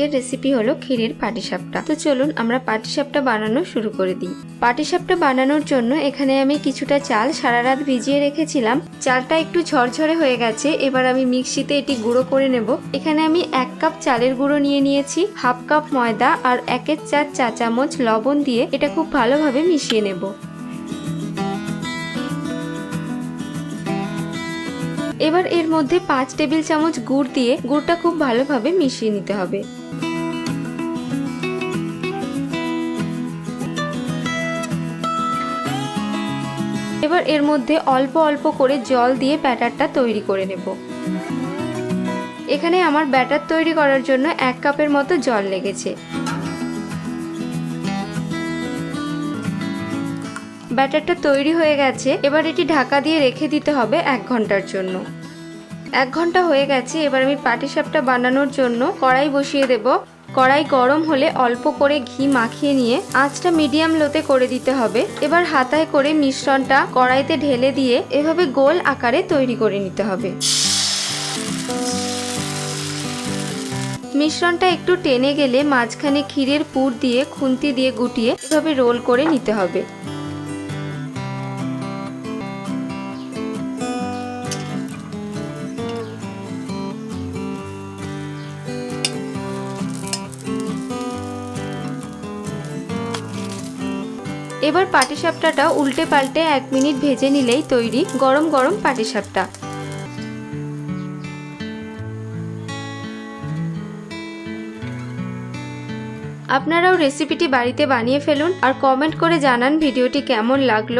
আজকের রেসিপি হলো ক্ষীরের পাটিসাপটা। তো চলুন আমরা পাটিসাপটা বানানো শুরু করে দিই। পাটিসাপটা বানানোর জন্য এখানে আমি কিছুটা চাল সারা রাত ভিজিয়ে রেখেছিলাম। চালটা একটু ঝরঝরে হয়ে গেছে, এবার আমি মিক্সিতে এটি গুঁড়ো করে নেব। এখানে আমি এক কাপ চালের গুঁড়ো নিয়ে নিয়েছি, হাফ কাপ ময়দা আর একের চার চা চামচ লবণ দিয়ে এটা খুব ভালোভাবে মিশিয়ে নেব। এবার এর মধ্যে পাঁচ টেবিল চামচ গুড় দিয়ে গুড়টা খুব ভালোভাবে মিশিয়ে নিতে হবে। এবার এর মধ্যে অল্প অল্প করে জল দিয়ে ব্যাটারটা তৈরি করে নেব। এখানে আমার ব্যাটার তৈরি করার জন্য এক কাপের মতো জল লেগেছে। ব্যাটারটা তৈরি হয়ে গেছে, এবার এটি ঢাকা দিয়ে রেখে দিতে হবে এক ঘণ্টার জন্য। এক ঘণ্টা হয়ে গেছে, এবার আমি পাটিসাপটা বানানোর জন্য কড়াই বসিয়ে দেব। কড়াই গরম হলে অল্প করে ঘি মাখিয়ে নিয়ে আঁচটা মিডিয়াম লোতে করে দিতে হবে। এবার হাতায় করে মিশ্রণটা কড়াইতে ঢেলে দিয়ে এভাবে গোল আকারে তৈরি করে নিতে হবে। মিশ্রণটা একটু টেনে গেলে মাঝখানে ক্ষীরের পুর দিয়ে, খুন্তি দিয়ে গুটিয়ে এভাবে রোল করে নিতে হবে। এবার পাটিসাপটাটা উল্টে পাল্টে এক মিনিট ভেজে নিলেই তৈরি গরম গরম পাটিসাপটা। আপনারাও রেসিপিটি বাড়িতে বানিয়ে ফেলুন আর কমেন্ট করে জানান ভিডিওটি কেমন লাগল।